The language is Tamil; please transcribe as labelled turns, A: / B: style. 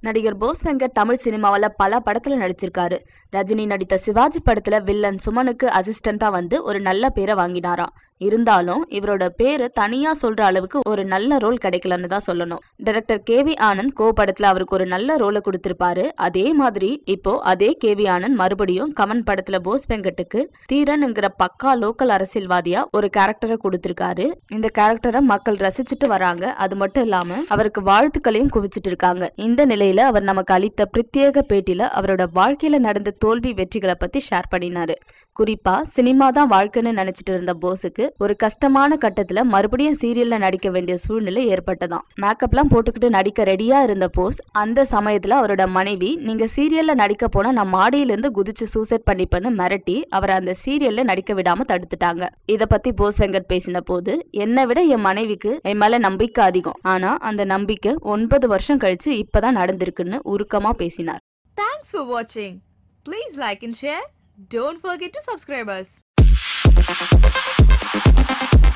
A: நடிகர் போஸ் வெங்கட் தமிழ் சினிமாவில் பல படத்துல நடிச்சிருக்காரு. ரஜினி நடித்த சிவாஜி படத்துல வில்லன் சுமனுக்கு அசிஸ்டண்டா வந்து ஒரு நல்ல பேரை வாங்கினாராம். இருந்தாலும் இவரோட பேரு தனியா சொல்ற அளவுக்கு ஒரு நல்ல ரோல் கிடைக்கலன்னு தான் சொல்லணும். Director K V Anand Ko படத்துல அவருக்கு ஒரு நல்ல ரோலை கொடுத்திருப்பாரு. அதே மாதிரி இப்போ அதே கே வி ஆனந்த் மறுபடியும் கமன் படத்துல போஸ் வெங்கட்டுக்கு தீரன்ங்கிற பக்கா லோக்கல் அரசியல்வாதியா ஒரு கேரக்டரை கொடுத்திருக்காரு. இந்த கேரக்டரை மக்கள் ரசிச்சுட்டு வராங்க. அது மட்டும் இல்லாம அவருக்கு வாழ்த்துக்களையும் குவிச்சிட்டு இருக்காங்க. இந்த நிலையில அவர் நமக்கு அளித்த பிரத்யேக பேட்டியில அவரோட வாழ்க்கையில நடந்த தோல்வி வெற்றிகளை பத்தி ஷேர் பண்ணினாரு. குறிப்பா சினிமா தான் வாழ்க்கைன்னு நினைச்சிட்டு இருந்த போஸுக்கு ஒரு கஷ்டமான கட்டத்துல மறுபடியும் சீரியல்ல நடிக்க வேண்டிய சூழ்நிலை ஏற்பட்டதாம். மேக்கப்லாம் போட்டுக்கிட்டு நடிக்க ரெடியா இருந்த போஸ் அந்த சமயத்துல அவரோட மனைவி நீங்க சீரியல்ல நடிக்க போனா நான் மாடியிலிருந்து குதிச்சு சூசைட் பண்ணிப்பேன்னு மிரட்டி அவரை அந்த சீரியல்ல நடிக்க விடாம தடுத்துட்டாங்க. இதை பத்தி போஸ் வெங்கட் பேசின போது என்னை விட என் மனைவிக்கு என் மேல நம்பிக்கை அதிகம். ஆனா அந்த நம்பிக்கை ஒன்பது வருஷம் கழிச்சு இப்பதான் நடந்திருக்குன்னு உருக்கமா பேசினார்.
B: தேங்க்ஸ் ஃபார் வாட்சிங் please like and share Don't forget to subscribe us. フフフフフ。